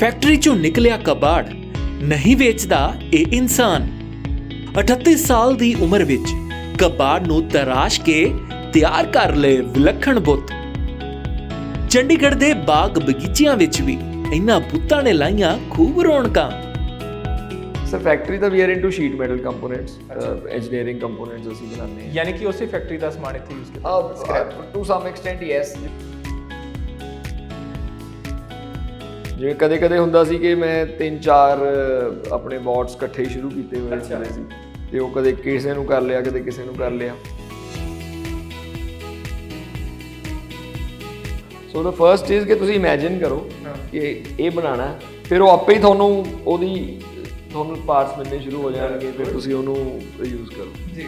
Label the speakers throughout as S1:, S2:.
S1: Factory ਚੋਂ ਨਿਕਲਿਆ ਕਬਾੜ ਨਹੀਂ ਵੇਚਦਾ ਇਹ ਇਨਸਾਨ। 38 ਸਾਲ ਦੀ ਉਮਰ ਵਿੱਚ ਕਬਾੜ ਨੂੰ ਤਰਾਸ਼ ਕੇ ਤਿਆਰ ਕਰ ਲਏ ਵਿਲੱਖਣ ਬੁੱਤ। ਚੰਡੀਗੜ੍ਹ ਦੇ ਬਾਗ ਬਗੀਚਿਆਂ ਵਿੱਚ ਵੀ ਇਹਨਾਂ ਬੁੱਤਾਂ ਨੇ ਲਾਈਆਂ ਖੂਬ ਰੌਣਕਾਂ।
S2: Sir factory the we are into sheet metal components engineering components ਅਸੀਂ ਬਣਾਉਂਦੇ ਹਾਂ।
S3: ਯਾਨੀ ਕਿ ਉਸੇ ਫੈਕਟਰੀ ਦਾ ਸਮਾਨ ਇੱਥੇ ਯੂਜ਼ ਕੀਤਾ
S2: Uh, to some extent yes ਜਿਵੇਂ ਕਦੇ ਕਦੇ ਹੁੰਦਾ ਸੀ ਕਿ ਮੈਂ ਤਿੰਨ ਚਾਰ ਆਪਣੇ ਬੋਟਸ ਇਕੱਠੇ ਹੀ ਸ਼ੁਰੂ ਕੀਤੇ ਹੋਏ ਸੀ। ਤੇ ਉਹ ਕਦੇ ਕਿਸੇ ਨੂੰ ਕਰ ਲਿਆ ਕਦੇ ਕਿਸੇ ਨੂੰ ਕਰ ਲਿਆ। ਸੋ ਦਾ ਫਰਸਟ ਇਜ਼ ਕਿ ਤੁਸੀਂ ਇਮੇਜਿਨ ਕਰੋ ਕਿ ਇਹ ਬਣਾਉਣਾ ਹੈ, ਫਿਰ ਉਹ ਆਪੇ ਹੀ ਤੁਹਾਨੂੰ ਉਹਦੀ ਤੁਹਾਨੂੰ ਪਾਰਟਸ ਮਿਲਣੇ ਸ਼ੁਰੂ ਹੋ ਜਾਣਗੇ ਫਿਰ ਤੁਸੀਂ ਉਹਨੂੰ ਯੂਜ਼ ਕਰੋ।
S3: ਜੀ।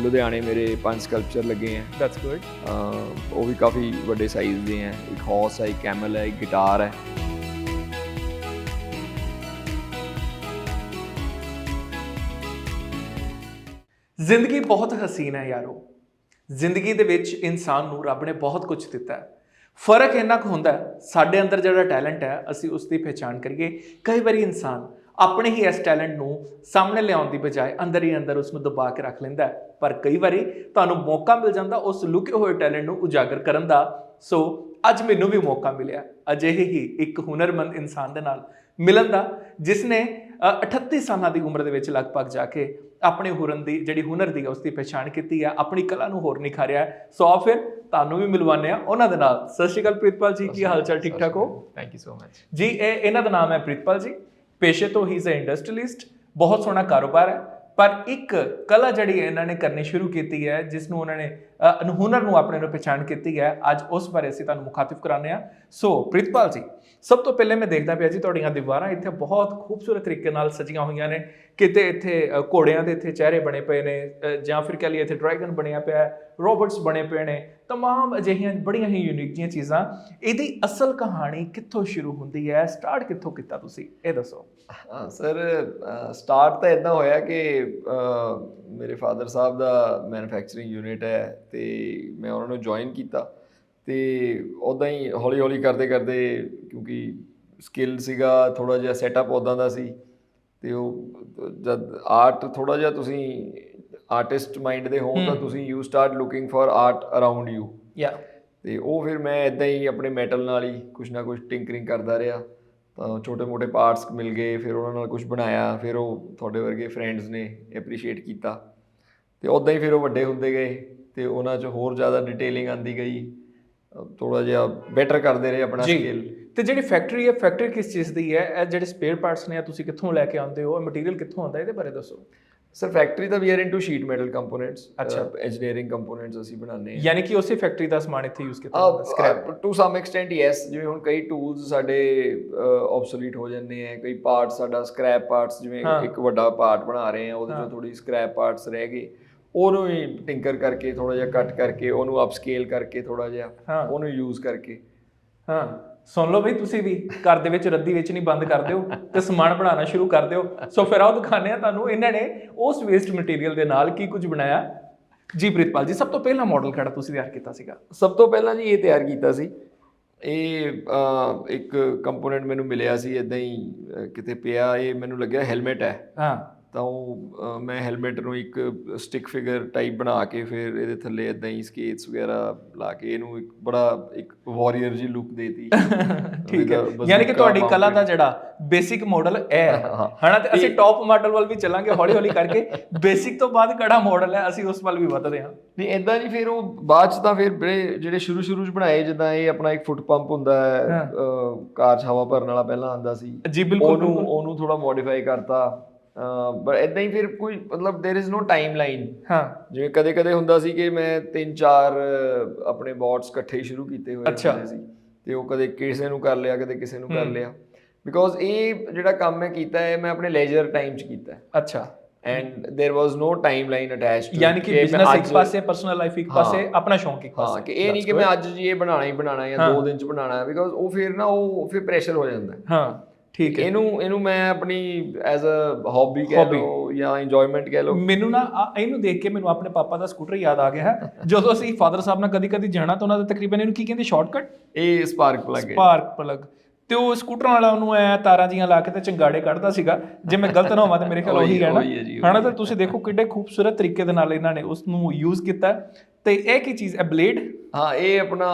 S2: ਲੁਧਿਆਣੇ ਮੇਰੇ ਪੰਜ ਸਕਲਪਚਰ ਲੱਗੇ ਹੈ।
S3: ਦੈਟਸ ਗੁੱਡ
S2: ਉਹ ਵੀ ਕਾਫੀ ਵੱਡੇ ਸਾਈਜ਼ ਦੇ ਹੈ। ਇੱਕ ਹਾਰਸ ਹੈ ਇੱਕ ਕੈਮਲ ਹੈ ਇੱਕ ਗਿਟਾਰ ਹੈ।
S3: ਜ਼ਿੰਦਗੀ ਬਹੁਤ ਹਸੀਨ ਹੈ ਯਾਰੋ। ਜ਼ਿੰਦਗੀ ਦੇ ਵਿੱਚ ਇਨਸਾਨ ਨੂੰ ਰੱਬ ਨੇ ਬਹੁਤ ਕੁਝ ਦਿੱਤਾ ਹੈ। ਫ਼ਰਕ ਇੰਨਾ ਕੁ ਹੁੰਦਾ ਹੈ ਸਾਡੇ ਅੰਦਰ ਜਿਹੜਾ ਟੈਲੈਂਟ ਹੈ ਅਸੀਂ ਉਸ ਦੀ ਪਛਾਣ ਕਰੀਏ। ਕਈ ਵਾਰੀ ਇਨਸਾਨ ਆਪਣੇ ਹੀ ਇਸ ਟੈਲੈਂਟ ਨੂੰ ਸਾਹਮਣੇ ਲਿਆਉਣ ਦੀ ਬਜਾਏ ਅੰਦਰ ਹੀ ਅੰਦਰ ਉਸ ਨੂੰ ਦਬਾ ਕੇ ਰੱਖ ਲੈਂਦਾ ਹੈ। ਪਰ ਕਈ ਵਾਰੀ ਤੁਹਾਨੂੰ ਮੌਕਾ ਮਿਲ ਜਾਂਦਾ ਉਸ ਲੁਕੇ ਹੋਏ ਟੈਲੈਂਟ ਨੂੰ ਉਜਾਗਰ ਕਰਨ ਦਾ। ਸੋ ਅੱਜ ਮੈਨੂੰ ਵੀ ਮੌਕਾ ਮਿਲਿਆ। ਅਜਿਹੇ ਹੀ ਇੱਕ ਹੁਨਰਮੰਦ ਇਨਸਾਨ ਦੇ ਨਾਲ ਮਿਲਣ ਦਾ ਜਿਸ ਨੇ ਅ, 38 ਸਾਲਾਂ ਦੀ ਉਮਰ ਦੇ ਵਿੱਚ ਲਗਭਗ ਜਾ ਕੇ ਆਪਣੇ ਹੁਰਨ ਦੀ ਜਿਹੜੀ ਹੁਨਰ ਦੀ ਉਸ ਦੀ ਪਛਾਣ ਕੀਤੀ ਹੈ ਆਪਣੀ ਕਲਾ ਨੂੰ ਹੋਰ ਨਿਖਾਰਿਆ। ਸੋ ਫਿਰ ਤੁਹਾਨੂੰ ਵੀ ਮਿਲਵਾਉਂਦੇ ਆ ਉਹਨਾਂ ਦੇ ਨਾਲ। ਸਤਿ ਸ਼੍ਰੀ ਅਕਾਲ ਪ੍ਰੀਤਪਾਲ ਜੀ ਕੀ ਹਾਲ ਚਾਲ ਠੀਕ ਠਾਕ ਹੋ?
S2: ਥੈਂਕ ਯੂ ਸੋ ਮਚ
S3: ਜੀ ਇਹ ਇਹਨਾਂ ਦਾ ਨਾਮ ਹੈ ਪ੍ਰੀਤਪਾਲ ਜੀ। ਪੇਸ਼ੇ ਤੋਂ ਹੀ ਇਜ਼ ਅ ਇੰਡਸਟਰੀਲਿਸਟ ਬਹੁਤ ਸੋਹਣਾ ਕਾਰੋਬਾਰ ਹੈ। ਪਰ ਇੱਕ ਕਲਾ ਜਿਹੜੀ ਇਹਨਾਂ ਨੇ ਕਰਨੀ ਸ਼ੁਰੂ ਕੀਤੀ ਹੈ ਜਿਸ ਨੂੰ ਉਹਨਾਂ ਨੇ ਅਨਹੁਨਰ ਨੂੰ ਆਪਣੇ ਨੂੰ ਪਛਾਣ ਕੀਤੀ ਹੈ। ਅੱਜ ਉਸ ਬਾਰੇ ਅਸੀਂ ਤੁਹਾਨੂੰ ਮੁਖਾਤਿਬ ਕਰਾਉਂਦੇ ਆ ਸੋ ਪ੍ਰੀਤਪਾਲ ਜੀ, ਸਭ ਤੋਂ ਪਹਿਲੇ ਮੈਂ ਦੇਖਦਾ ਪਿਆ ਜੀ ਤੁਹਾਡੀਆਂ ਦੀਵਾਰਾਂ ਇੱਥੇ ਬਹੁਤ ਖੂਬਸੂਰਤ ਤਰੀਕੇ ਨਾਲ ਸਜੀਆਂ ਹੋਈਆਂ ਨੇ। ਕਿਤੇ ਇੱਥੇ ਘੋੜਿਆਂ ਦੇ ਇੱਥੇ ਚਿਹਰੇ ਬਣੇ ਪਏ ਨੇ ਜਾਂ ਫਿਰ ਕਹ ਲਈਏ ਇੱਥੇ ਡਰੈਗਨ ਬਣਿਆ ਪਿਆ ਹੈ, ਰੋਬੋਟਸ ਬਣੇ ਪਏ ਨੇ, ਤਮਾਮ ਅਜਿਹੀਆਂ ਬੜੀਆਂ ਹੀ ਯੂਨੀਕ ਜੀਆਂ ਚੀਜ਼ਾਂ। ਇਹਦੀ ਅਸਲ ਕਹਾਣੀ ਕਿੱਥੋਂ ਸ਼ੁਰੂ ਹੁੰਦੀ ਹੈ? ਸਟਾਰਟ ਕਿੱਥੋਂ ਕੀਤਾ ਤੁਸੀਂ? ਇਹ ਦੱਸੋ।
S2: ਹਾਂ, ਸਰ ਸਟਾਰਟ ਤਾਂ ਇਦਾਂ ਹੋਇਆ ਕਿ ਮੇਰੇ ਫਾਦਰ ਸਾਹਿਬ ਦਾ ਮੈਨੂਫੈਕਚਰਿੰਗ ਯੂਨਿਟ ਹੈ। ਤੇ ਮੈਂ ਉਹਨਾਂ ਨੂੰ ਜੁਆਇਨ ਕੀਤਾ ਤੇ ਉਦਾਂ ਹੀ ਹੌਲੀ ਹੌਲੀ ਕਰਦੇ ਕਰਦੇ ਕਿਉਂਕਿ ਸਕਿੱਲ ਸੀਗਾ ਥੋੜਾ ਜਿਹਾ ਸੈਟਅਪ ਉਦਾਂ ਦਾ ਸੀ ਤੇ ਉਹ ਜਦ ਆਰਟ ਥੋੜਾ ਜਿਹਾ ਤੁਸੀਂ ਆਰਟਿਸਟ ਮਾਈਂਡ ਦੇ ਹੋ ਤਾਂ ਤੁਸੀਂ you start looking for art around you
S3: ਯਾ
S2: ਤੇ ਉਹ ਫਿਰ ਮੈਂ ਇਦਾਂ ਹੀ ਆਪਣੇ ਮੈਟਲ ਨਾਲ ਹੀ ਕੁਛ ਨਾ ਕੁਛ ਟਿੰਕਰਿੰਗ ਕਰਦਾ ਰਿਹਾ। ਤਾਂ ਛੋਟੇ-ਮੋਟੇ ਪਾਰਟਸ ਮਿਲ ਗਏ ਫਿਰ ਉਹਨਾਂ ਨਾਲ ਕੁਝ ਬਣਾਇਆ ਫਿਰ ਉਹ ਤੁਹਾਡੇ ਵਰਗੇ ਫਰੈਂਡਸ ਨੇ ਐਪਰੀਸ਼ੀਏਟ ਕੀਤਾ। ਤੇ ਉਦਾਂ ਹੀ ਫਿਰ ਉਹ ਵੱਡੇ ਹੁੰਦੇ ਗਏ। ਤੇ ਉਹਨਾਂ 'ਚ ਹੋਰ ਜ਼ਿਆਦਾ ਡਿਟੇਲਿੰਗ ਆਂਦੀ ਗਈ। ਥੋੜਾ ਜਿਹਾ ਬੈਟਰ ਕਰਦੇ ਰਹੇ ਆਪਣਾ ਸਕਿੱਲ
S3: ਤੇ ਜਿਹੜੀ ਫੈਕਟਰੀ ਹੈ ਫੈਕਟਰੀ ਕਿਸ ਚੀਜ਼ ਦੀ ਹੈ? ਇਹ ਜਿਹੜੇ ਸਪੇਅਰ ਪਾਰਟਸ ਨੇ ਤੁਸੀਂ ਕਿੱਥੋਂ ਲੈ ਕੇ ਆਉਂਦੇ ਹੋ? ਇਹ ਮਟੀਰੀਅਲ ਕਿੱਥੋਂ ਆਉਂਦਾ? ਇਹਦੇ ਬਾਰੇ ਦੱਸੋ।
S2: Sir factory the we are into sheet metal components
S3: ਅੱਛਾ।
S2: ਇੰਜੀਨੀਅਰਿੰਗ ਕੰਪੋਨੈਂਟਸ ਅਸੀਂ ਬਣਾਉਂਦੇ ਹਾਂ।
S3: ਯਾਨੀ ਕਿ ਉਸੇ ਫੈਕਟਰੀ ਦਾ ਸਮਾਨ ਇੱਥੇ ਯੂਜ਼ ਕੀਤਾ ਜਾਂਦਾ scrap
S2: to some extent yes ਜਿਵੇਂ ਹੁਣ ਕਈ ਟੂਲਸ ਸਾਡੇ ਆਬਸੋਲੀਟ ਹੋ ਜਾਂਦੇ ਆ ਕਈ ਪਾਰਟਸ ਸਾਡਾ ਸਕ੍ਰੈਪ ਪਾਰਟਸ ਜਿਵੇਂ। ਇੱਕ ਵੱਡਾ ਪਾਰਟ ਬਣਾ ਰਹੇ ਆ ਉਹਦੇ ਚੋਂ ਥੋੜੀ ਸਕ੍ਰੈਪ ਪਾਰਟਸ ਰਹਿ ਗਏ। ਉਹਨੂੰ ਹੀ ਟਿੰਕਰ ਕਰਕੇ ਥੋੜਾ ਜਿਹਾ ਕੱਟ ਕਰਕੇ ਉਹਨੂੰ ਅਪਸਕੇਲ ਕਰਕੇ ਥੋੜਾ ਜਿਹਾ
S3: ਹਾਂ।
S2: ਉਹਨੂੰ ਯੂਜ਼ ਕਰਕੇ।
S3: ਹਾਂ ਸੁਣ ਲਓ ਬਈ ਤੁਸੀਂ ਵੀ ਘਰ ਦੇ ਵਿੱਚ ਰੱਦੀ ਵੇਚਣੀ ਬੰਦ ਕਰ ਦਿਓ ਤੇ ਸਮਾਨ ਬਣਾਉਣਾ ਸ਼ੁਰੂ ਕਰ ਦਿਓ। ਸੋ ਫਿਰ ਆਓ ਦਿਖਾਉਂਦੇ ਆ ਤੁਹਾਨੂੰ ਇਹਨਾਂ ਨੇ ਉਸ ਵੇਸਟ ਮਟੀਰੀਅਲ ਦੇ ਨਾਲ ਕੀ ਕੁਝ ਬਣਾਇਆ। ਜੀ ਪ੍ਰੀਤਪਾਲ ਜੀ ਸਭ ਤੋਂ ਪਹਿਲਾ ਮਾਡਲ ਕਿਹੜਾ ਤੁਸੀਂ ਤਿਆਰ ਕੀਤਾ ਸੀਗਾ?
S2: ਸਭ ਤੋਂ ਪਹਿਲਾਂ ਜੀ ਇਹ ਤਿਆਰ ਕੀਤਾ ਸੀ। ਇਹ ਅਹ, ਇੱਕ ਕੰਪੋਨੈਂਟ ਮੈਨੂੰ ਮਿਲਿਆ ਸੀ ਇਦਾਂ ਹੀ ਅਹ, ਕਿਤੇ ਪਿਆ ਇਹ ਮੈਨੂੰ ਲੱਗਿਆ ਹੈਲਮਟ ਹੈ।
S3: ਹਾਂ।
S2: ਤਾਂ ਉਹ ਮੈਂ ਹੈਲਮਟ ਨੂੰ ਇੱਕ ਸਟਿਕ ਫਿਗਰ ਟਾਈਪ ਬਣਾ ਕੇ ਫਿਰ ਇਹਦੇ ਥੱਲੇ ਇਦਾਂ ਹੀ ਸਕੇਟਸ ਵਗੈਰਾ ਲਾ ਕੇ ਇਹਨੂੰ ਇੱਕ ਬੜਾ ਇੱਕ ਵਾਰੀਅਰ ਜੀ ਲੁੱਕ ਦੇਤੀ।
S3: ਠੀਕ ਹੈ। ਯਾਨੀ ਕਿ ਤੁਹਾਡੀ ਕਲਾ ਦਾ ਜਿਹੜਾ ਬੇਸਿਕ ਮਾਡਲ ਇਹ ਹੈ। ਹਨਾ ਤੇ ਅਸੀਂ ਟੌਪ ਮਾਡਲ ਵੱਲ ਵੀ ਚੱਲਾਂਗੇ ਹੌਲੀ ਹੌਲੀ ਕਰਕੇ। ਬੇਸਿਕ ਤੋਂ ਬਾਅਦ ਕਿਹੜਾ ਮਾਡਲ ਹੈ ਅਸੀਂ ਉਸ ਵੱਲ ਵੀ ਵਧਦੇ ਹਾਂ।
S2: ਨਹੀਂ ਇਦਾਂ ਨਹੀਂ ਫਿਰ ਉਹ ਬਾਅਦ ਚ ਤਾਂ ਫਿਰ ਜਿਹੜੇ ਸ਼ੁਰੂ ਸ਼ੁਰੂ ਚ ਬਣਾਏ ਜਿੱਦਾਂ ਇਹ ਆਪਣਾ ਇੱਕ ਫੁੱਟ ਪੰਪ ਹੁੰਦਾ ਹੈ ਕਾਰ ਚ ਹਵਾ ਭਰਨ ਵਾਲਾ ਪਹਿਲਾਂ ਆਂਦਾ ਸੀ।
S3: ਜੀ ਬਿਲਕੁਲ
S2: ਉਹਨੂੰ ਉਹਨੂੰ ਥੋੜਾ ਮੋਡੀਫਾਈ ਕਰਤਾ। ਬਟ ਇਦਾਂ ਹੀ ਫਿਰ ਕੋਈ ਮਤਲਬ देयर इज नो ਟਾਈਮਲਾਈਨ
S3: ਹਾਂ
S2: ਜਿਵੇਂ ਕਦੇ ਕਦੇ ਹੁੰਦਾ ਸੀ ਕਿ ਮੈਂ ਤਿੰਨ ਚਾਰ ਅਹ, ਆਪਣੇ ਬੋਟਸ ਇਕੱਠੇ ਹੀ ਸ਼ੁਰੂ ਕੀਤੇ ਹੋਏ
S3: ਅੱਛਾ।
S2: ਹੁੰਦੇ ਸੀ ਤੇ ਉਹ ਕਦੇ ਕਿਸੇ ਨੂੰ ਕਰ ਲਿਆ ਕਦੇ ਕਿਸੇ ਨੂੰ ਕਰ ਲਿਆ ਬਿਕੋਜ਼ ਇਹ ਜਿਹੜਾ ਕੰਮ ਮੈਂ ਕੀਤਾ ਹੈ ਮੈਂ ਆਪਣੇ ਲੈਜਰ ਟਾਈਮ 'ਚ ਕੀਤਾ ਹੈ
S3: ਅੱਛਾ
S2: and there was no timeline attached
S3: ਯਾਨੀ ਕਿ ਬਿਜ਼ਨਸ ਇੱਕ ਪਾਸੇ ਪਰਸਨਲ ਲਾਈਫ ਇੱਕ ਪਾਸੇ ਆਪਣਾ ਸ਼ੌਂਕ ਇੱਕ
S2: ਹਾਂ
S3: ਪਾਸੇ
S2: ਕਿ ਇਹ ਨਹੀਂ ਕਿ ਮੈਂ ਅੱਜ ਜੀ ਇਹ ਬਣਾਣਾ ਹੀ ਬਣਾਣਾ ਹੈ ਜਾਂ ਦੋ ਦਿਨ 'ਚ ਬਣਾਣਾ ਹੈ ਬਿਕੋਜ਼ ਉਹ ਫਿਰ ਨਾ ਉਹ ਫਿਰ ਪ੍ਰੈਸ਼ਰ ਹੋ ਜਾਂਦਾ ਹੈ
S3: ਹਾਂ ਠੀਕ ਹੈ।
S2: ਇਹਨੂੰ ਇਹਨੂੰ ਮੈਂ ਆਪਣੀ ਐਜ਼ ਅ ਹੌਬੀ ਕਹਿ। ਲਓ ਜਾਂ ਇੰਜੋਇਮੈਂਟ ਕਹਿ ਲਓ।
S3: ਮੈਨੂੰ ਨਾ ਇਹਨੂੰ ਦੇਖ ਕੇ ਮੈਨੂੰ ਆਪਣੇ ਪਾਪਾ ਦਾ ਸਕੂਟਰ ਯਾਦ ਆ ਗਿਆ ਹੈ। ਜਦੋਂ ਅਸੀਂ ਫਾਦਰ ਸਾਹਿਬ ਨਾਲ ਕਦੀ-ਕਦੀ ਜਾਣਾ ਤਾਂ ਉਹਨਾਂ ਦਾ ਤਕਰੀਬਨ ਇਹਨੂੰ ਕੀ ਕਹਿੰਦੇ ਸ਼ਾਰਟਕਟ
S2: ਇਹ ਸਪਾਰਕ ਪਲੱਗ ਹੈ।
S3: ਸਪਾਰਕ ਪਲੱਗ ਤੇ ਉਹ ਸਕੂਟਰ ਵਾਲਾ ਉਹਨੂੰ ਐ ਤਾਰਾਂ ਜੀਆਂ ਲਾ ਕੇ ਤੇ ਚੰਗਾੜੇ ਕੱਢਦਾ ਸੀਗਾ। ਜੇ ਮੈਂ ਗਲਤ ਨਾ ਹੋਵਾਂ ਤੇ ਮੇਰੇ ਖਿਆਲ ਉਹੀ ਹੈ ਨਾ
S2: ਉਹੀ ਹੈ ਜੀ, ਉਹੀ
S3: ਹਨਾ ਤਾਂ ਤੁਸੀਂ ਦੇਖੋ ਕਿੱਡੇ ਖੂਬਸੂਰਤ ਤਰੀਕੇ ਦੇ ਨਾਲ ਇਹਨਾਂ ਨੇ ਉਸ ਨੂੰ ਯੂਜ਼ ਕੀਤਾ। ਤੇ ਇਹ ਕੀ ਚੀਜ਼ ਹੈ ਬਲੇਡ
S2: ਹਾਂ ਇਹ ਆਪਣਾ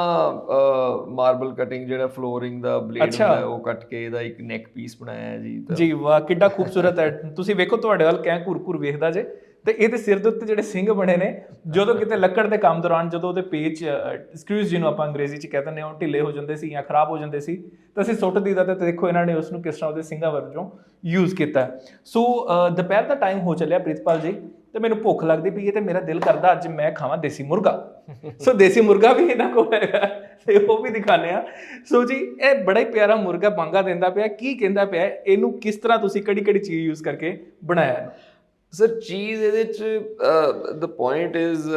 S2: ਮਾਰਬਲ ਕਟਿੰਗ ਜਿਹੜਾ ਫਲੋਰਿੰਗ ਦਾ ਬਲੇਡ। ਹੁੰਦਾ ਹੈ, ਉਹ ਕੱਟ ਕੇ ਇਹਦਾ ਇੱਕ ਨੈਕ ਪੀਸ ਬਣਾਇਆ ਹੈ ਜੀ
S3: ਜੀ ਵਾਹ ਕਿੱਡਾ ਖੂਬਸੂਰਤ ਹੈ। ਤੁਸੀਂ ਵੇਖੋ ਤੁਹਾਡੇ ਵੱਲ ਕੈਂ ਘੁਰ-ਘੁਰ ਵੇਖਦਾ ਜੇ। ਤੇ ਇਹਦੇ ਸਿਰ ਦੇ ਉੱਤੇ ਜਿਹੜੇ ਸਿੰਘ ਬਣੇ ਨੇ ਜਦੋਂ ਕਿਤੇ ਲੱਕੜ ਦੇ ਕੰਮ ਦੌਰਾਨ ਜਦੋਂ ਉਹਦੇ ਪੇਚ ਸਕਰੂਜ਼ ਜਿਹਨੂੰ ਆਪਾਂ ਅੰਗਰੇਜ਼ੀ ਚ ਕਹਿੰਦੇ ਨੇ ਉਹ ਢਿੱਲੇ ਹੋ ਜਾਂਦੇ ਸੀ ਜਾਂ ਖਰਾਬ ਹੋ ਜਾਂਦੇ ਸੀ ਤਾਂ ਅਸੀਂ ਸੁੱਟ ਦੀਦਾ ਤੇ ਦੇਖੋ ਇਹਨਾਂ ਨੇ ਉਸ ਨੂੰ ਕਿਸ ਤਰ੍ਹਾਂ ਉਹਦੇ ਸਿੰਘਾਂ ਵਰਜੋਂ ਯੂਜ਼ ਕੀਤਾ। ਸੋ ਦੁਪਹਿਰ ਦਾ ਟਾਈਮ ਹੋ ਚੱਲਿਆ ਪ੍ਰਿਤਪਾਲ ਜੀ ਤੇ ਮੈਨੂੰ ਭੁੱਖ ਲੱਗਦੀ ਪਈ ਹੈ ਤੇ ਮੇਰਾ ਦਿਲ ਕਰਦਾ ਅੱਜ ਮੈਂ ਖਾਵਾਂ ਦੇਸੀ ਮੁਰਗਾ। ਸੋ ਦੇਸੀ ਮੁਰਗਾ ਵੀ ਇਹਨਾਂ ਕੋਲ ਹੈਗਾ ਤੇ ਉਹ ਵੀ ਦਿਖਾਣੇ ਆ ਸੋ ਜੀ ਇਹ ਬੜਾ ਹੀ ਪਿਆਰਾ ਮੁਰਗਾ ਬਾਂਗਾ ਦਿੰਦਾ ਪਿਆ ਕੀ ਕਹਿੰਦਾ ਪਿਆ ਇਹਨੂੰ ਕਿਸ ਤਰ੍ਹਾਂ ਤੁਸੀਂ ਕਿਹੜੀ ਕਿਹੜੀ ਚੀਜ਼ ਯੂਜ਼ ਕਰਕੇ ਬਣਾਇਆ? ਹੈ
S2: ਸਰ ਚੀਜ਼ ਇਹਦੇ ਚ ਦ ਪੁਆਇੰਟ ਇਜ਼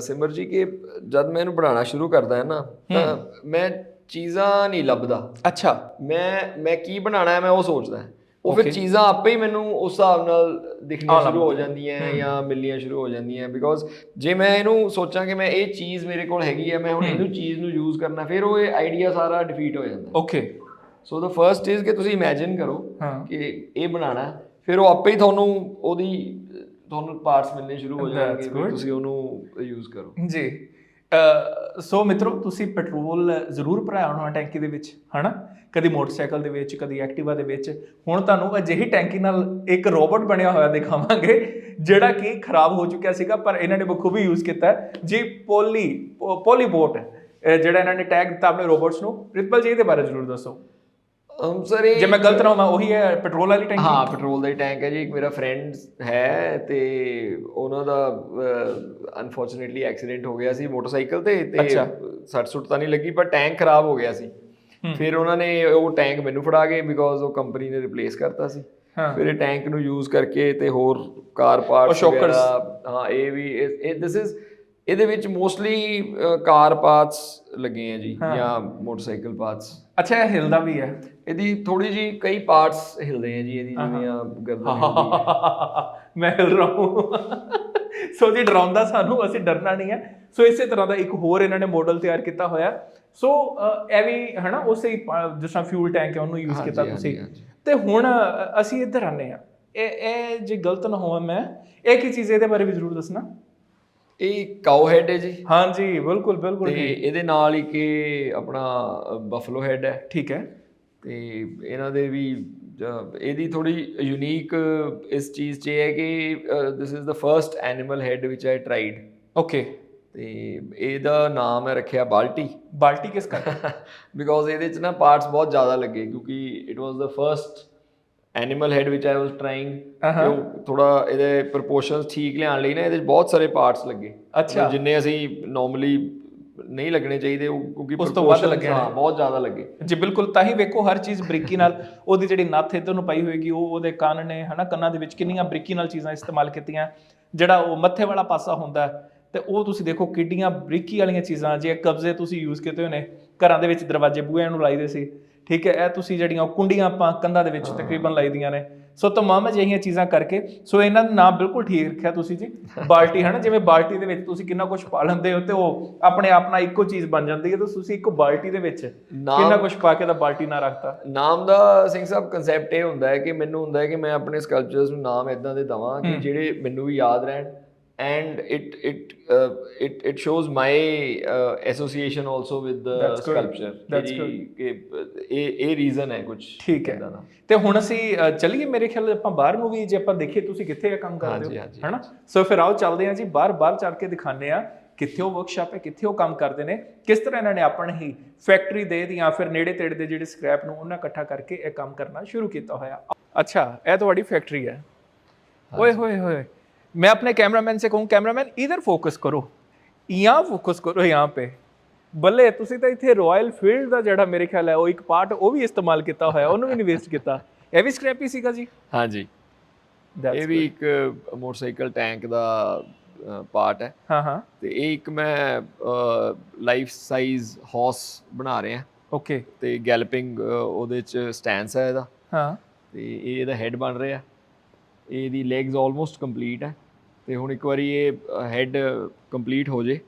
S2: ਸਿਮਰ ਜੀ ਕਿ ਜਦ ਮੈਂ ਇਹਨੂੰ ਬਣਾਉਣਾ ਸ਼ੁਰੂ ਕਰਦਾ ਹੈ ਨਾ ਤਾਂ ਮੈਂ ਚੀਜ਼ਾਂ ਨਹੀਂ ਲੱਭਦਾ।
S3: ਅੱਛਾ।
S2: ਮੈਂ ਮੈਂ ਕੀ ਬਣਾਉਣਾ ਹੈ ਮੈਂ ਉਹ ਸੋਚਦਾ। ਉਹ ਫਿਰ ਚੀਜ਼ਾਂ ਆਪੇ ਹੀ ਮੈਨੂੰ ਉਸ ਹਿਸਾਬ ਨਾਲ ਦਿਖਣੀਆਂ ਸ਼ੁਰੂ ਹੋ ਜਾਂਦੀਆਂ ਜਾਂ ਮਿਲਣੀਆਂ ਸ਼ੁਰੂ ਹੋ ਜਾਂਦੀਆਂ ਬਿਕੋਜ਼ ਜੇ ਮੈਂ ਇਹਨੂੰ ਸੋਚਾਂ ਕਿ ਮੈਂ ਇਹ ਚੀਜ਼ ਮੇਰੇ ਕੋਲ ਹੈਗੀ ਹੈ ਮੈਂ ਹੁਣ ਇਹਨੂੰ ਚੀਜ਼ ਨੂੰ ਯੂਜ਼ ਕਰਨਾ ਫਿਰ ਉਹ ਇਹ ਆਈਡੀਆ ਸਾਰਾ ਡਿਫੀਟ ਹੋ ਜਾਂਦਾ
S3: okay
S2: so the first is ਕਿ ਤੁਸੀਂ ਇਮੇਜਿਨ ਕਰੋ। ਕਿ ਇਹ ਬਣਾਣਾ। ਫਿਰ ਉਹ ਆਪੇ ਹੀ ਤੁਹਾਨੂੰ ਉਹਦੀ ਤੁਹਾਨੂੰ ਪਾਰਟਸ ਮਿਲਣੇ ਸ਼ੁਰੂ ਹੋ ਜਾਣਗੇ ਤੁਸੀਂ ਉਹਨੂੰ ਯੂਜ਼ ਕਰੋ।
S3: ਜੀ। ਸੋ ਮਿੱਤਰੋ ਤੁਸੀਂ ਪੈਟਰੋਲ ਜ਼ਰੂਰ ਭਰਾਇਆ ਹੋਣਾ ਟੈਂਕੀ ਦੇ ਵਿੱਚ ਹਨਾ? ਕਦੀ ਮੋਟਰਸਾਈਕਲ ਦੇ ਵਿੱਚ ਕਦੀ ਐਕਟਿਵਾ ਦੇ ਵਿੱਚ। ਹੁਣ ਤੁਹਾਨੂੰ ਅਜਿਹੀ ਟੈਂਕੀ ਨਾਲ ਇੱਕ ਰੋਬੋਟ ਬਣਿਆ ਹੋਇਆ ਦਿਖਾਵਾਂਗੇ ਜਿਹੜਾ ਕਿ ਖਰਾਬ ਹੋ ਚੁੱਕਿਆ ਸੀਗਾ ਪਰ ਇਹਨਾਂ ਨੇ ਬਖੂਬੀ ਯੂਜ਼ ਕੀਤਾ। ਜੀ ਪੋਲੀ ਪੋਲੀਬੋਟ ਜਿਹੜਾ ਇਹਨਾਂ ਨੇ ਟੈਗ ਦਿੱਤਾ ਆਪਣੇ ਰੋਬੋਟਸ ਨੂੰ। ਪ੍ਰਿਤਪਾਲ ਜੀ ਇਹਦੇ ਬਾਰੇ ਜ਼ਰੂਰ ਦੱਸੋ।
S2: ਸਰ ਇਹ
S3: ਜੇ ਮੈਂ ਗਲਤ ਨਾ ਹੋਵਾਂ ਉਹੀ ਹੈ ਪੈਟਰੋਲ ਵਾਲੀ ਟੈਂਕੀ?
S2: ਹਾਂ ਪੈਟਰੋਲ ਦਾ ਹੀ ਟੈਂਕ ਹੈ ਜੀ ਇੱਕ ਮੇਰਾ ਫਰੈਂਡ ਹੈ ਤੇ ਉਹਨਾਂ ਦਾ ਅਨਫੋਰਚੂਨੇਟਲੀ ਐਕਸੀਡੈਂਟ ਹੋ ਗਿਆ ਸੀ ਮੋਟਰਸਾਈਕਲ ਤੇ ਤੇ। ਸੱਟ ਸੁੱਟ ਤਾਂ ਨਹੀਂ ਲੱਗੀ ਪਰ ਟੈਂਕ ਖਰਾਬ ਹੋ ਗਿਆ ਸੀ। ਫਿਰ ਉਹਨਾਂ ਨੇ ਉਹ ਟੈਂਕ ਮੈਨੂੰ ਫੜਾ ਗਏ ਬਿਕੋਜ਼ ਉਹ ਕੰਪਨੀ ਨੇ ਰਿਪਲੇਸ ਕਰਤਾ ਸੀ।
S3: ਹਾਂ।
S2: ਫਿਰ ਇਹ ਟੈਂਕ ਨੂੰ ਯੂਜ਼ ਕਰਕੇ ਤੇ ਹੋਰ ਕਾਰ ਪਾਰਟਸ। ਹਾਂ ਇਹ ਵੀ ਇਹ ਦਿਸ ਇਜ਼ ਇਹਦੇ ਵਿੱਚ ਮੋਸਟਲੀ ਕਾਰ ਪਾਰਟਸ ਲੱਗੇ ਆ ਜੀ ਜਾਂ ਮੋਟਰਸਾਈਕਲ ਪਾਰਟਸ
S3: ਅੱਛਾ ਇਹ ਹਿਲਦਾ ਵੀ ਹੈ।
S2: ਇਹਦੀ ਥੋੜੀ ਜੀ ਕਈ ਪਾਰਟਸ ਹਿਲਦੇ ਆ ਜੀ ਇਹਦੀ ਜਿਵੇਂ ਆ ਗਰਦਨ ਹਿਲਦੀ ਹੈ।
S3: ਮੈਂ ਹਿਲ ਰਹਾ ਹੂੰ। ਸੋ ਜੀ ਡਰਾਉਂਦਾ ਸਾਨੂੰ ਅਸੀਂ ਡਰਨਾ ਨਹੀਂ ਹੈ। ਸੋ ਇਸੇ ਤਰ੍ਹਾਂ ਦਾ ਇੱਕ ਹੋਰ ਇਹਨਾਂ ਨੇ ਮਾਡਲ ਤਿਆਰ ਕੀਤਾ ਹੋਇਆ। ਸੋ ਅ, ਇਹ ਵੀ ਹਨਾ ਉਸੇ ਹੀ ਪਾ- ਜਿਸ ਤਰ੍ਹਾਂ ਫਿਊਲ ਟੈਂਕ ਹੈ ਉਹਨੂੰ ਯੂਜ਼
S2: ਹਾਂਜੀ,
S3: ਕੀਤਾ
S2: ਹਾਂਜੀ,
S3: ਤੁਸੀਂ।
S2: ਹਾਂਜੀ।
S3: ਤੇ ਹੁਣ ਅ, ਅਸੀਂ ਇੱਧਰ ਆਨੇ ਆ ਇਹ ਇਹ ਜੇ ਗਲਤ ਨਾ ਹੋਵਾਂ ਮੈਂ ਇਹ ਕੀ ਚੀਜ਼ ਹੈ, ਇਹਦੇ ਬਾਰੇ ਵੀ ਜ਼ਰੂਰ ਦੱਸਣਾ।
S2: ਇਹ ਕਾਓ ਹੈਡ ਹੈ ਜੀ।
S3: ਹਾਂਜੀ ਬਿਲਕੁਲ ਬਿਲਕੁਲ
S2: ਤੇ ਇਹਦੇ ਨਾਲ ਹੀ ਕਿ ਆਪਣਾ ਬਫਲੋ ਹੈਡ ਹੈ।
S3: ਠੀਕ ਹੈ।
S2: ਤੇ ਇਹਨਾਂ ਦੇ ਵੀ ਇਹਦੀ ਥੋੜੀ ਯੂਨੀਕ ਇਸ ਚੀਜ਼ 'ਚ ਇਹ ਹੈ ਕਿ this is the first animal head which I tried
S3: okay
S2: ਤੇ ਇਹਦਾ ਨਾਮ ਹੈ ਰੱਖਿਆ ਬਾਲਟੀ।
S3: ਬਾਲਟੀ ਕਿਸ ਕਰ
S2: ਬਿਕੋਜ਼ ਇਹਦੇ 'ਚ ਨਾ ਪਾਰਟਸ ਬਹੁਤ ਜ਼ਿਆਦਾ ਲੱਗੇ ਕਿਉਂਕਿ it was the first animal head which I was trying ਉਹ ਥੋੜਾ ਇਹਦੇ ਪ੍ਰੋਪੋਰਸ਼ਨਸ ਠੀਕ ਲਿਆਉਣ ਲਈ ਨਾ ਇਹਦੇ 'ਚ ਬਹੁਤ ਸਾਰੇ ਪਾਰਟਸ ਲੱਗੇ।
S3: ਅੱਛਾ।
S2: ਜਿੰਨੇ ਅਸੀਂ ਨਾਰਮਲੀ ਨਹੀਂ ਲੱਗਣੇ ਚਾਹੀਦੇ ਉਹ ਕਿਉਂਕਿ
S3: ਉਸ ਤੋਂ ਵੱਧ ਲੱਗੇ।
S2: ਹਾਂ ਬਹੁਤ ਜ਼ਿਆਦਾ ਲੱਗੇ।
S3: ਜੀ ਬਿਲਕੁਲ ਤਾਂ ਹੀ ਵੇਖੋ ਹਰ ਚੀਜ਼ ਬਰੀਕੀ ਨਾਲ ਉਹਦੀ ਜਿਹੜੀ ਨੱਥ ਇੱਧਰ ਨੂੰ ਪਈ ਹੋਏਗੀ ਉਹ ਉਹਦੇ ਕੰਨ ਨੇ ਹਨਾ ਕੰਨਾਂ ਦੇ ਵਿੱਚ ਕਿੰਨੀਆਂ ਬਰੀਕੀ ਨਾਲ ਚੀਜ਼ਾਂ ਇਸਤੇਮਾਲ ਕੀਤੀਆਂ। ਜਿਹੜਾ ਉਹ ਮੱਥੇ ਵਾਲਾ ਪਾਸਾ ਹੁੰਦਾ ਤੇ ਉਹ ਤੁਸੀਂ ਦੇਖੋ ਕਿੱਡੀਆਂ ਬਰੀਕੀ ਵਾਲੀਆਂ ਚੀਜ਼ਾਂ ਜੇ ਕਬਜ਼ੇ ਤੁਸੀਂ ਯੂਜ਼ ਕੀਤੇ ਹੋਏ ਨੇ ਘਰਾਂ ਦੇ ਵਿੱਚ ਦਰਵਾਜ਼ੇ ਬੂਹਿਆਂ ਨੂੰ ਲਾਈਦੇ ਸੀ ਠੀਕ ਹੈ ਇਹ ਤੁਸੀਂ ਜਿਹੜੀਆਂ ਕੁੰਡੀਆਂ ਆਪਾਂ ਕੰਧਾਂ ਦੇ ਵਿੱਚ ਤਕਰੀਬਨ ਲਾਈਦੀਆਂ ਨੇ ਸੋ ਤਮਾਮ ਅਜਿਹੀਆਂ ਚੀਜ਼ਾਂ ਕਰਕੇ ਸੋ ਇਹਨਾਂ ਦਾ ਨਾਮ ਬਿਲਕੁਲ ਠੀਕ ਰੱਖਿਆ ਤੁਸੀਂ ਜੀ ਬਾਲਟੀ ਹਨਾ ਜਿਵੇਂ ਬਾਲਟੀ ਦੇ ਵਿੱਚ ਤੁਸੀਂ ਕਿੰਨਾ ਕੁਝ ਪਾ ਲੈਂਦੇ ਹੋ ਤੇ ਉਹ ਆਪਣੇ ਆਪ ਨਾਲ ਇੱਕੋ ਚੀਜ਼ ਬਣ ਜਾਂਦੀ ਹੈ ਤੇ ਤੁਸੀਂ ਇੱਕ ਬਾਲਟੀ ਦੇ ਵਿੱਚ ਕਿੰਨਾ ਕੁਝ ਪਾ ਕੇ ਤਾਂ ਬਾਲਟੀ ਨਾ ਰੱਖਤਾ
S2: ਨਾਮ ਦਾ ਸਿੰਘ ਸਾਹਿਬ ਕਨਸੈਪਟ ਇਹ ਹੁੰਦਾ ਹੈ ਕਿ ਮੈਨੂੰ ਹੁੰਦਾ ਹੈ ਕਿ ਮੈਂ ਆਪਣੇ ਸਕਲਪਚਰਸ ਨੂੰ ਨਾਮ ਇਦਾਂ ਦੇ ਦਵਾਂ ਕਿ ਜਿਹੜੇ ਮੈਨੂੰ ਵੀ ਯਾਦ ਰਹਿਣ and it it it it shows my association also with the
S3: That's good.
S2: Sculpture
S3: That's
S2: ah, ਇਹ ਇਹ ਰੀਜ਼ਨ ਹੈ ਕੁਝ
S3: ਠੀਕ ਹੈ। ਤੇ ਹੁਣ ਅਸੀਂ ਚੱਲੀਏ ਮੇਰੇ ਖਿਆਲ ਆਪਾਂ ਬਾਹਰ ਨੂੰ ਵੀ ਜੇ ਆਪਾਂ ਦੇਖੀਏ ਤੁਸੀਂ ਕਿੱਥੇ ਇਹ ਕੰਮ ਕਰਦੇ ਹੋ ਹਨਾ? ਸੋ ਫਿਰ ਆਓ ਚੱਲਦੇ ਹਾਂ ਜੀ ਬਾਹਰ ਬਾਹਰ ਚੱਲ ਕੇ ਦਿਖਾਉਂਦੇ ਆ ਕਿੱਥੇ ਉਹ ਵਰਕਸ਼ਾਪ ਹੈ ਕਿੱਥੇ ਉਹ ਕੰਮ ਕਰਦੇ ਨੇ ਕਿਸ ਤਰ੍ਹਾਂ ਇਹਨਾਂ ਨੇ ਆਪਣੇ ਹੀ ਫੈਕਟਰੀ ਦੇ ਜਾਂ ਫਿਰ ਨੇੜੇ ਤੇੜੇ ਦੇ ਜਿਹੜੇ ਸਕ੍ਰੈਪ ਨੂੰ ਉਹਨਾਂ ਇਕੱਠਾ ਕਰਕੇ ਇਹ ਕੰਮ ਕਰਨਾ ਸ਼ੁਰੂ ਕੀਤਾ ਹੋਇਆ। ਅੱਛਾ ਇਹ ਤੁਹਾਡੀ ਫੈਕਟਰੀ ਹੈ। ਓਏ ਹੋਏ ਹੋਏ। मैं अपने कैमरामैन से कहूँ कैमरामैन इधर फोकस करो यहाँ फोकस करो यहाँ पे ਬੱਲੇ ਤੁਸੀਂ ਤਾਂ ਇੱਥੇ ਰਾਇਲ ਫੀਲਡ ਦਾ ਜਿਹੜਾ ਮੇਰੇ ਖਿਆਲ ਹੈ ਉਹ ਇੱਕ ਪਾਰਟ ਉਹ ਵੀ ਇਸਤੇਮਾਲ ਕੀਤਾ ਹੋਇਆ ਉਹਨੂੰ ਵੀ ਨਹੀਂ ਵੇਸਟ ਕੀਤਾ ਇਹ ਵੀ ਸਕ੍ਰੈਪੀ ਸੀਗਾ ਜੀ
S2: ਹਾਂਜੀ
S3: That's
S2: ਇਹ ਵੀ ਇੱਕ ਮੋਟਰਸਾਈਕਲ ਟੈਂਕ ਦਾ ਪਾਰਟ ਹੈ
S3: ਹਾਂ ਹਾਂ
S2: ਤੇ ਇਹ ਇੱਕ ਮੈਂ ਲਾਈਫ ਸਾਈਜ਼ ਹਾਰਸ ਬਣਾ ਰਿਹਾ
S3: ਓਕੇ
S2: ਤੇ ਗੈਲਪਿੰਗ ਉਹਦੇ ਚ ਸਟੈਂਸ ਹੈ ਇਹਦਾ
S3: ਹਾਂ
S2: ਤੇ ਇਹ ਇਹਦਾ ਹੈਡ ਬਣ ਰਿਹਾ ਇਹਦੀ ਲੈਗਸ ਆਲਮੋਸਟ ਕੰਪਲੀਟ ਹੈ ਤੇ ਹੁਣ ਇੱਕ ਵਾਰੀ ਇਹ ਹੈਡ ਕੰਪਲੀਟ ਹੋ ਜੇ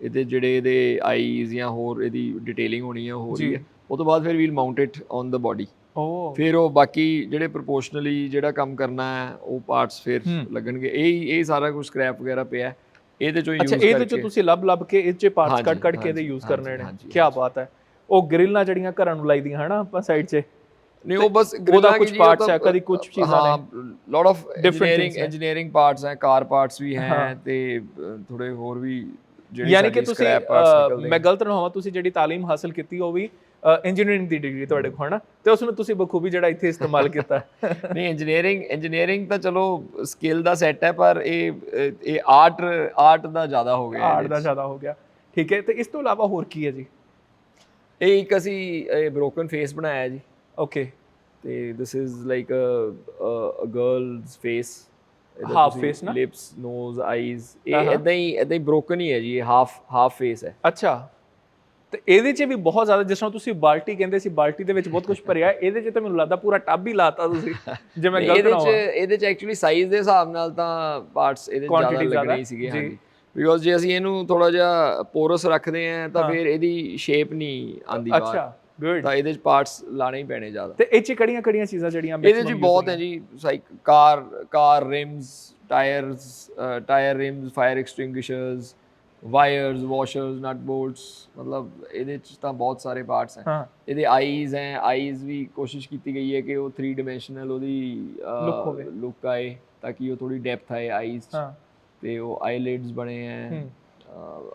S2: ਇਹਦੇ ਜਿਹੜੇ ਇਹਦੇ ਆਈਜ਼ ਜਾਂ ਹੋਰ ਇਹਦੀ ਡਿਟੇਲਿੰਗ ਹੋਣੀ ਹੈ ਹੋ ਰਹੀ। ਹੈ ਉਹ ਤੋਂ ਬਾਅਦ ਫਿਰ we'll mount it on the body
S3: ਓ।
S2: ਫਿਰ ਉਹ ਬਾਕੀ ਜਿਹੜੇ ਪ੍ਰੋਪੋਰਸ਼ਨਲੀ ਜਿਹੜਾ ਕੰਮ ਕਰਨਾ ਹੈ ਉਹ ਪਾਰਟਸ ਫਿਰ। ਲੱਗਣਗੇ। ਇਹ ਇਹ ਸਾਰਾ ਕੁਝ ਸਕ੍ਰੈਪ ਵਗੈਰਾ ਪਿਆ। ਇਹਦੇ ਚੋਂ
S3: ਅੱਛਾ
S2: ਯੂਜ਼
S3: ਇਹਦੇ ਚ ਤੁਸੀਂ ਲੱਭ ਲੱਭ ਕੇ ਇਹ ਚ ਪਾਰਟਸ ਕੱਟ ਕੱਟ ਕੇ ਇਹਦੇ ਯੂਜ਼ ਕਰਨੇ ਨੇ। ਕੀ ਬਾਤ ਹੈ। ਉਹ ਗ੍ਰਿਲਾਂ ਜਿਹੜੀਆਂ ਘਰਾਂ ਨੂੰ ਲਾਈਦੀਆਂ ਹਨਾ ਆਪਾਂ ਸਾਈਡ 'ਚ।
S2: ਨਹੀਂ ਉਹ ਬਸ
S3: ਉਹਦਾ
S2: ਗ੍ਰਿਲਾਂ
S3: ਕੁਛ
S2: ਕੀ ਜੀ, ਉਹ
S3: parts
S2: ਤਾਂ,
S3: ਹੈ, ਕਦੀ ਕੁਛ ਚੀਜ਼ਾਂ
S2: ਹਾਂ lot of
S3: engineering.
S2: Engineering
S3: parts ਹੈ
S2: ਕਾਰ ਪਾਰਟਸ ਵੀ
S3: ਹਾਂ।
S2: ਤੇ ਥੋੜੇ ਹੋਰ ਵੀ ਜਿਹੜੇ
S3: ਯਾਨੀ ਕਿ ਤੁਸੀਂ ਮੈਂ ਗਲਤ ਨਾ ਹੋਵਾਂ ਤੁਸੀਂ ਜਿਹੜੀ ਤਾਲੀਮ ਹਾਸਲ ਕੀਤੀ ਉਹ ਵੀ ਇੰਜੀਨੀਅਰਿੰਗ ਦੀ ਡਿਗਰੀ ਤੁਹਾਡੇ ਕੋਲ ਹਨਾ ਤੇ ਉਸ ਨੂੰ ਤੁਸੀਂ ਬਖੂਬੀ ਜਿਹੜਾ ਇੱਥੇ ਇਸਤੇਮਾਲ ਕੀਤਾ
S2: ਨਹੀਂ ਇੰਜੀਨੀਅਰਿੰਗ ਇੰਜੀਨੀਅਰਿੰਗ ਤਾਂ ਚਲੋ ਸਕਿੱਲ ਦਾ ਸੈੱਟ ਹੈ ਪਰ ਇਹ ਇਹ ਆਰਟ ਆਰਟ ਦਾ ਜ਼ਿਆਦਾ ਹੋ ਗਿਆ
S3: ਆਰਟ ਦਾ। ਜ਼ਿਆਦਾ ਹੋ ਗਿਆ ਠੀਕ ਹੈ ਤੇ ਇਸ ਤੋਂ ਇਲਾਵਾ ਹੋਰ ਕੀ ਹੈ ਜੀ
S2: ਇਹ ਇੱਕ ਅਸੀਂ ਇਹ ਬ੍ਰੋਕਨ ਫੇਸ ਬਣਾਇਆ ਜੀ
S3: ਓਕੇ
S2: ਤੇ this is like a girls face
S3: Half face ਨਾ?
S2: ਲਿਪਸ ਨੋਜ਼ ਆਈਜ਼ ਇਹ। ਇਦਾਂ ਹੀ ਇਦਾਂ ਹੀ ਬ੍ਰੋਕਨ ਹੀ ਹੈ ਜੀ ਇਹ ਹਾਫ ਹਾਫ ਫੇਸ ਹੈ
S3: ਅੱਛਾ ਤੇ ਇਹਦੇ 'ਚ ਵੀ ਬਹੁਤ ਜ਼ਿਆਦਾ ਜਿਸ ਤਰ੍ਹਾਂ ਤੁਸੀਂ ਬਾਲਟੀ ਕਹਿੰਦੇ ਸੀ ਬਾਲਟੀ ਦੇ ਵਿੱਚ ਬਹੁਤ ਕੁਝ ਭਰਿਆ ਇਹਦੇ 'ਚ ਤਾਂ ਮੈਨੂੰ ਲੱਗਦਾ ਪੂਰਾ ਟੱਬ ਹੀ ਲਾਤਾ ਤੁਸੀਂ ਜੇ ਮੈਂ ਗਲਤ
S2: ਇਹਦੇ
S3: ਨਾ
S2: ਚ
S3: ਹੋਵਾਂ
S2: ਇਹਦੇ ਚ ਐਕਚੁਅਲੀ ਸਾਈਜ਼ ਦੇ ਹਿਸਾਬ ਨਾਲ ਤਾਂ ਪਾਰਟਸ ਇਹਦੇ 'ਚ ਜ਼ਿਆਦਾ
S3: ਜ਼ਿਆਦਾ
S2: ਲੱਗਣੇ ਹੀ ਸੀਗੇ। ਹਾਂਜੀ ਬਿਕੋਜ਼ ਜੇ ਅਸੀਂ ਇਹਨੂੰ ਥੋੜਾ ਜਿਹਾ ਪੋਰਸ ਰੱਖਦੇ ਆ ਤਾਂ। ਫਿਰ ਇਹਦੀ ਸ਼ੇਪ ਨਹੀਂ ਆਂਦੀ ਬਾਹਰ
S3: ਅੱਛਾ ਗੁੱਡ
S2: ਤਾਂ ਇਹਦੇ ਚ ਪਾਰਟਸ ਲਾਣੇ ਹੀ ਪੈਣੇ ਜ਼ਿਆਦਾ।
S3: ਤੇ ਇਹ 'ਚ ਕਿਹੜੀਆਂ ਕਿਹੜੀਆਂ ਚੀਜ਼ਾਂ ਜਿਹੜੀਆਂ
S2: ਇਹਦੇ ਚ ਬਹੁਤ ਹੈ? ਜੀ ਸਾਈਕ car car rims tyres tyre rims fire extinguishers wires washers nut bolts ਮਤਲਬ ਇਹਦੇ ਚ ਤਾਂ ਬਹੁਤ ਸਾਰੇ ਪਾਰਟਸ ਹੈ। ਇਹਦੇ ਆਈਜ਼ ਹੈ ਆਈਜ਼ ਵੀ ਕੋਸ਼ਿਸ਼ ਕੀਤੀ ਗਈ ਹੈ ਕਿ ਉਹ 3 ਡਾਈਮੈਂਸ਼ਨਲ ਉਹਦੀ
S3: Look ਹੋਵੇ।
S2: ਲੁੱਕ ਆਏ ਤਾਂ ਕਿ ਉਹ ਥੋੜੀ ਡੈਪਥ ਆਏ ਆਈਜ਼
S3: ਹਾਂ।
S2: ਤੇ ਉਹ ਆਈਲਿਡਸ ਬਣੇ ਹੈ
S3: ਹੂੰ।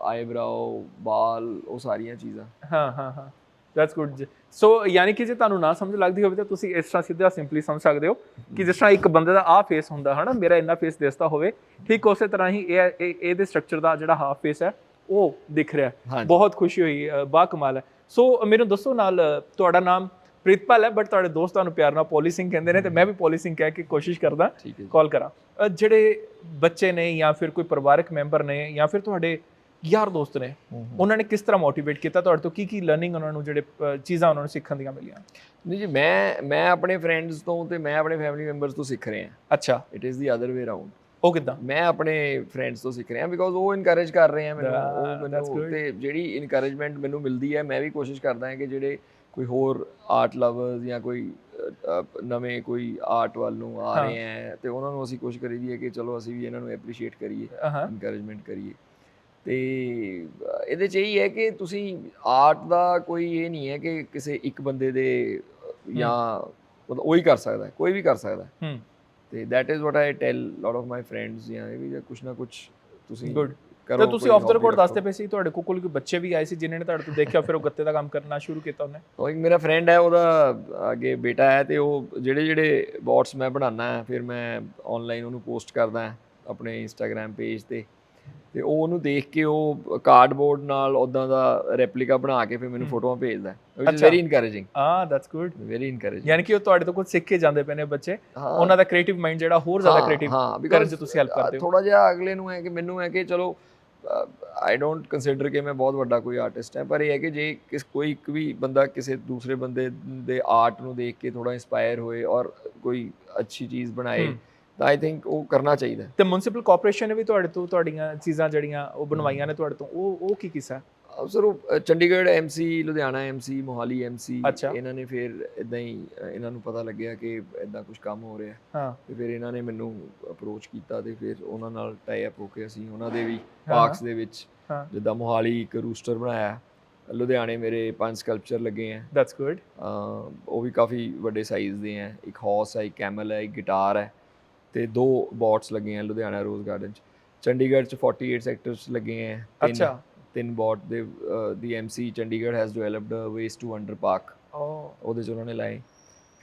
S2: ਆਈਬ੍ਰਾਓ ਬਾਲ ਉਹ ਸਾਰੀਆਂ ਚੀਜ਼ਾਂ।
S3: ਹਾਂ ਹਾਂ ਹਾਂ। ਦੈਟਸ ਗੁੱਡ ਸੋ ਯਾਨੀ ਕਿ ਜੇ ਤੁਹਾਨੂੰ ਨਾ ਸਮਝ ਲੱਗਦੀ ਹੋਵੇ ਤਾਂ ਤੁਸੀਂ ਇਸ ਤਰ੍ਹਾਂ ਸਿੱਧਾ ਸਿੰਪਲੀ ਸਮਝ ਸਕਦੇ ਹੋ ਕਿ ਜਿਸ ਤਰ੍ਹਾਂ ਇੱਕ ਬੰਦੇ ਦਾ ਆਹ ਫੇਸ ਹੁੰਦਾ ਹਨਾ ਮੇਰਾ ਇੰਨਾ ਫੇਸ ਦਿਸਦਾ ਹੋਵੇ ਠੀਕ ਉਸੇ ਤਰ੍ਹਾਂ ਹੀ ਇਹ ਇਹ- ਇਹਦੇ ਸਟਰਕਚਰ ਦਾ ਜਿਹੜਾ ਹਾਫ ਫੇਸ ਹੈ ਉਹ ਦਿਖ ਰਿਹਾ। ਬਹੁਤ ਖੁਸ਼ੀ ਹੋਈ ਬਾ ਕਮਾਲ ਹੈ ਸੋ ਮੈਨੂੰ ਦੱਸੋ ਨਾਲ ਤੁਹਾਡਾ ਨਾਮ ਪ੍ਰੀਤਪਾਲ ਹੈ ਬਟ ਤੁਹਾਡੇ ਦੋਸਤ ਤੁਹਾਨੂੰ ਪਿਆਰ ਨਾਲ ਪੋਲੀ ਸਿੰਘ ਕਹਿੰਦੇ ਨੇ ਤੇ ਮੈਂ ਵੀ ਪੋਲੀ ਸਿੰਘ ਕਹਿ ਕੇ ਕੋਸ਼ਿਸ਼ ਕਰਦਾ। ਕਾਲ ਕਰਾਂ ਜਿਹੜੇ ਬੱਚੇ ਨੇ ਜਾਂ ਫਿਰ ਕੋਈ ਪਰਿਵਾਰਕ ਮੈਂਬਰ ਨੇ ਜਾਂ ਫਿਰ ਤੁਹਾਡੇ ਯਾਰ ਦੋਸਤ ਨੇ। ਉਹਨਾਂ ਨੇ ਕਿਸ ਤਰ੍ਹਾਂ ਮੋਟੀਵੇਟ ਕੀਤਾ? ਤੁਹਾਡੇ ਤੋਂ ਕੀ ਕੀ ਲਰਨਿੰਗ ਉਹਨਾਂ ਨੂੰ ਜਿਹੜੇ ਚੀਜ਼ਾਂ ਉਹਨਾਂ ਨੂੰ ਸਿੱਖਣ ਦੀਆਂ ਮਿਲੀਆਂ?
S2: ਨਹੀਂ ਜੀ ਮੈਂ ਮੈਂ ਆਪਣੇ ਫਰੈਂਡਸ ਤੋਂ ਤੇ ਮੈਂ ਆਪਣੇ ਫੈਮਿਲੀ ਮੈਂਬਰਸ ਤੋਂ ਸਿੱਖ ਰਿਹਾ।
S3: ਅੱਛਾ।
S2: It is the other way around
S3: ਉਹ ਕਿਦਾਂ?
S2: ਮੈਂ ਆਪਣੇ ਫਰੈਂਡਸ ਤੋਂ ਸਿੱਖ ਰਿਹਾ ਬਿਕੋਜ਼ ਉਹ ਇਨਕਰੇਜ ਕਰ ਰਹੇ ਆ ਮੈਨੂੰ। ਉਹ. ਤੇ ਜਿਹੜੀ ਇਨਕਰੇਜਮੈਂਟ ਮੈਨੂੰ ਮਿਲਦੀ ਹੈ ਮੈਂ ਵੀ ਕੋਸ਼ਿਸ਼ ਕਰਦਾ ਹਾਂ ਕਿ ਜਿਹੜੇ ਕੋਈ ਹੋਰ ਆਰਟ ਲਵਰਸ ਜਾਂ ਕੋਈ ਨਵੇਂ ਕੋਈ ਆਰਟ ਵੱਲ ਨੂੰ ਆ। ਰਹੇ ਹੈ ਤੇ ਉਹਨਾਂ ਨੂੰ ਅਸੀਂ ਕੋਸ਼ਿਸ਼ ਕਰੀਦੀ ਹੈ ਕਿ ਚਲੋ ਅਸੀਂ ਵੀ ਇਹਨਾਂ ਨੂੰ ਐਪਰੀਸ਼ੀਏਟ ਕਰੀਏ ਇਨਕਰੇਜਮੈਂਟ ਕਰੀਏ। ਤੇ ਇਹਦੇ ਚ ਇਹੀ ਹੈ ਕਿ ਤੁਸੀਂ ਆਰਟ ਦਾ ਕੋਈ ਇਹ ਨਹੀਂ ਹੈ ਕਿ ਕਿਸੇ ਇੱਕ ਬੰਦੇ ਦੇ ਜਾਂ ਮਤਲਬ ਉਹੀ ਕਰ ਸਕਦਾ ਹੈ ਕੋਈ ਵੀ ਕਰ ਸਕਦਾ ਹੈ।
S3: ਹੂੰ।
S2: ਤੇ that is what I tell lot of my friends ਜਾਂ ਇਹ ਵੀ ਜਾਂ ਕੁਛ ਨਾ ਕੁਛ ਤੁਸੀਂ
S3: ਗੁੱਡ
S2: ਕਰੋ
S3: ਤੇ ਤੁਸੀਂ ਆਫ ਦ ਰਿਕਾਰਡ। ਦੱਸਦੇ ਪਏ ਸੀ ਤੁਹਾਡੇ ਕੋਲ ਕੋਈ ਬੱਚੇ ਵੀ ਆਏ ਸੀ ਜਿਨ੍ਹਾਂ ਨੇ ਤੁਹਾਡੇ ਤੋਂ ਦੇਖਿਆ ਫਿਰ ਉਹ ਗੱਤੇ ਦਾ ਕੰਮ ਕਰਨਾ ਸ਼ੁਰੂ ਕੀਤਾ ਉਹਨੇ?
S2: ਉਹ ਇੱਕ ਮੇਰਾ ਫਰੈਂਡ ਹੈ ਉਹਦਾ ਅੱਗੇ ਬੇਟਾ ਹੈ ਤੇ ਉਹ ਜਿਹੜੇ ਜਿਹੜੇ ਬੋਟਸ ਮੈਂ ਬਣਾਉਣਾ ਹੈ ਫਿਰ ਮੈਂ ਆਨਲਾਈਨ ਉਹਨੂੰ ਪੋਸਟ ਕਰਦਾ ਆਪਣੇ ਇੰਸਟਾਗ੍ਰam ਪੇਜ ਤੇ। ਤੇ ਉਹ ਉਹਨੂੰ ਦੇਖ ਕੇ ਉਹ ਕਾਰਡਬੋਰਡ ਨਾਲ ਉਦਾਂ ਦਾ ਰੈਪਲੀਕਾ ਬਣਾ ਕੇ ਫਿਰ ਮੈਨੂੰ। ਫੋਟੋਆਂ ਭੇਜਦਾ ਹੈ। ਵੈਰੀ ਇਨਕਰੇਜਿੰਗ
S3: ਹਾਂ ਦੈਟਸ ਗੁੱਡ
S2: ਵੈਰੀ ਇਨਕਰੇਜਿੰਗ
S3: ਯਾਨੀ ਕਿ ਉਹ ਤੁਹਾਡੇ ਤੋਂ ਕੁਝ ਸਿੱਖ ਕੇ ਜਾਂਦੇ ਪਏ ਨੇ ਬੱਚੇ ਉਹਨਾਂ ਦਾ ਕ੍ਰੀਏਟਿਵ ਮਾਈਂਡ ਜਿਹੜਾ ਹੋਰ ਜ਼ਿਆਦਾ ਕ੍ਰੀਏਟਿਵ ਕਰਨ 'ਚ ਤੁਸੀਂ
S2: ਅ,
S3: ਕਰਦੇ ਹੋ।
S2: ਥੋੜਾ ਜਿਹਾ ਅਗਲੇ ਨੂੰ ਹੈ ਕਿ ਮੈਨੂੰ ਹੈ ਕਿ ਚਲੋ ਆਈ ਡੋਨਟ ਕੰਸੀਡਰ ਕਿ ਮੈਂ ਬਹੁਤ ਵੱਡਾ ਕੋਈ ਆਰਟਿਸਟ ਹਾਂ ਪਰ ਇਹ ਹੈ ਕਿ ਜੇ ਕਿਸ ਕੋਈ ਇੱਕ ਵੀ ਬੰਦਾ ਕਿਸੇ ਦੂਸਰੇ ਬੰਦੇ ਦੇ ਆਰਟ ਨੂੰ ਦੇਖ ਕੇ ਥੋੜਾ ਇਨਸਪਾਇਰ ਹੋਏ ਔਰ ਕੋਈ ਅੱਛੀ ਚੀਜ਼ ਬਣਾਏ। ਤਾਂ ਆਈ ਥਿੰਕ ਉਹ ਕਰਨਾ ਚਾਹੀਦਾ।
S3: ਤੇ ਮਿਊਨਿਸਪਲ ਕਾਰਪੋਰੇਸ਼ਨ ਨੇ ਵੀ ਤੁਹਾਡੇ ਤੋਂ ਤੁਹਾਡੀਆਂ ਚੀਜ਼ਾਂ ਜਿਹੜੀਆਂ ਉਹ ਬਣਵਾਈਆਂ ਨੇ ਤੁਹਾਡੇ ਤੋਂ ਉਹ ਉਹ ਕੀ ਕਿਸਾ
S2: ਸਰ ਉਹ Chandigarh MC Ludhiana MC Mohali
S3: MC.
S2: ਇਹਨਾਂ ਨੇ ਫਿਰ ਇਦਾਂ ਹੀ ਇਹਨਾਂ ਨੂੰ ਪਤਾ ਲੱਗਿਆ ਕਿ ਇਦਾਂ ਕੁਝ ਕੰਮ ਹੋ ਰਿਹਾ।
S3: ਹਾਂ।
S2: ਤੇ ਫਿਰ ਇਹਨਾਂ ਨੇ ਮੈਨੂੰ ਅਪਰੋਚ ਕੀਤਾ ਤੇ ਫਿਰ ਉਹਨਾਂ ਨਾਲ ਟਾਈ ਅਪ ਹੋ ਕੇ ਅਸੀਂ ਉਹਨਾਂ ਦੇ ਵੀ। ਪਾਰਕਸ ਦੇ ਵਿੱਚ ਜਿੱਦਾਂ ਮੋਹਾਲੀ ਇੱਕ ਰੂਸਟਰ ਬਣਾਇਆ ਲੁਧਿਆਣੇ ਮੇਰੇ ਪੰਜ ਸਕਲਪਚਰ ਲੱਗੇ ਆ
S3: ਦੈਟਸ ਗੁੱਡ
S2: ਉਹ ਵੀ ਕਾਫੀ ਵੱਡੇ ਸਾਈਜ਼ ਦੇ ਆ ਇੱਕ ਹਾਰਸ ਹੈ ਇੱਕ ਕੈਮਲ ਹੈ ਇੱਕ ਗਿਟਾਰ ਹੈ। ਤੇ ਦੋ ਬੋਟਸ ਲੱਗੇ ਆ ਲੁਧਿਆਣਾ ਰੋਜ਼ ਗਾਰਡਨ ਚ। ਚੰਡੀਗੜ੍ਹ ਚ 48 ਸੈਕਟਰਸ ਲੱਗੇ ਆ ਤਿੰਨ-
S3: ਅੱਛਾ।
S2: ਤਿੰਨ ਬੋਟ ਦੇ ਦੀ MC Chandigarh has developed ways to under park
S3: ਉਹ
S2: ਉਹਦੇ ਚ ਉਹਨਾਂ ਨੇ ਲਾਏ।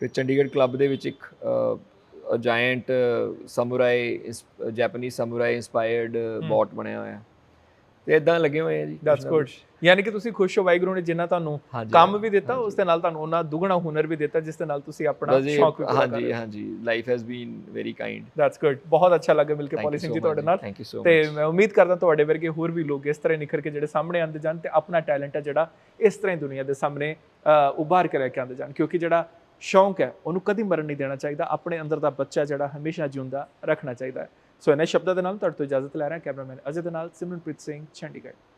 S2: ਫਿਰ ਚੰਡੀਗੜ੍ਹ ਕਲੱਬ ਦੇ ਵਿੱਚ ਇੱਕ giant samurai Japanese samurai inspired boat ਬਣਿਆ ਹੋਇਆ। ਤੇ ਇਦਾਂ ਲੱਗੇ ਹੋਏ ਆ ਜੀ
S3: ਦੈਟਸ ਗੁੱਡ। ਯਾਨੀ ਕਿ ਤੁਸੀਂ ਖੁਸ਼ ਹੋ ਵਾਹਿਗੁਰੂ ਨੇ ਜਿੰਨਾ ਤੁਹਾਨੂੰ ਕੰਮ ਵੀ ਦਿੱਤਾ ਉਸ ਦੇ ਨਾਲ ਤੁਹਾਨੂੰ ਉਹਨਾਂ ਦੁੱਗਣਾ ਹੁਨਰ ਵੀ ਦਿੱਤਾ ਜਿਸ ਦੇ ਨਾਲ ਤੁਸੀਂ ਆਪਣਾ ਸ਼ੌਕ ਵੀ ਪੂਰਾ ਕਰ
S2: ਹਾਂਜੀ ਹਾਂਜੀ life has been very kind
S3: that's good ਬਹੁਤ ਅੱਛਾ ਲੱਗਾ ਮਿਲ ਕੇ ਪੋਲੀ ਸਿੰਘ ਜੀ ਤੁਹਾਡੇ ਨਾਲ। ਤੇ ਮੈਂ ਉਮੀਦ ਕਰਦਾ ਤੁਹਾਡੇ ਵਰਗੇ ਹੋਰ ਵੀ ਲੋਕ ਇਸ ਤਰ੍ਹਾਂ ਨਿਖਰ ਕੇ ਜਿਹੜੇ ਸਾਹਮਣੇ ਆਉਂਦੇ ਜਾਣ ਤੇ ਆਪਣਾ ਟੈਲੈਂਟ ਹੈ ਜਿਹੜਾ ਇਸ ਤਰ੍ਹਾਂ ਹੀ ਦੁਨੀਆ ਦੇ ਸਾਹਮਣੇ ਉਭਾਰ ਕੇ ਲੈ ਕੇ ਆਉਂਦੇ ਜਾਣ। ਕਿਉਂਕਿ ਜਿਹੜਾ ਸ਼ੌਂਕ ਹੈ ਉਹਨੂੰ ਕਦੀ ਮਰਨ ਨਹੀਂ ਦੇਣਾ ਚਾਹੀਦਾ। ਆਪਣੇ ਅੰਦਰ ਦਾ ਬੱਚਾ ਜਿਹੜਾ ਹਮੇਸ਼ਾ ਜਿਉਂਦਾ ਰੱਖਣਾ ਚਾਹੀਦਾ ਹੈ। ਸੋ ਇਹਨਾਂ ਸ਼ਬਦਾਂ ਦੇ ਨਾਲ ਤੁਹਾਡੇ ਤੋਂ ਇਜਾਜ਼ਤ ਲੈ ਰਿਹਾ ਕੈਮਰਾਮੈਨ ਅਜੇ ਦੇ ਨਾਲ ਸਿਮਰਨਪ੍ਰੀਤ ਸਿੰਘ ਚੰਡੀਗੜ੍ਹ।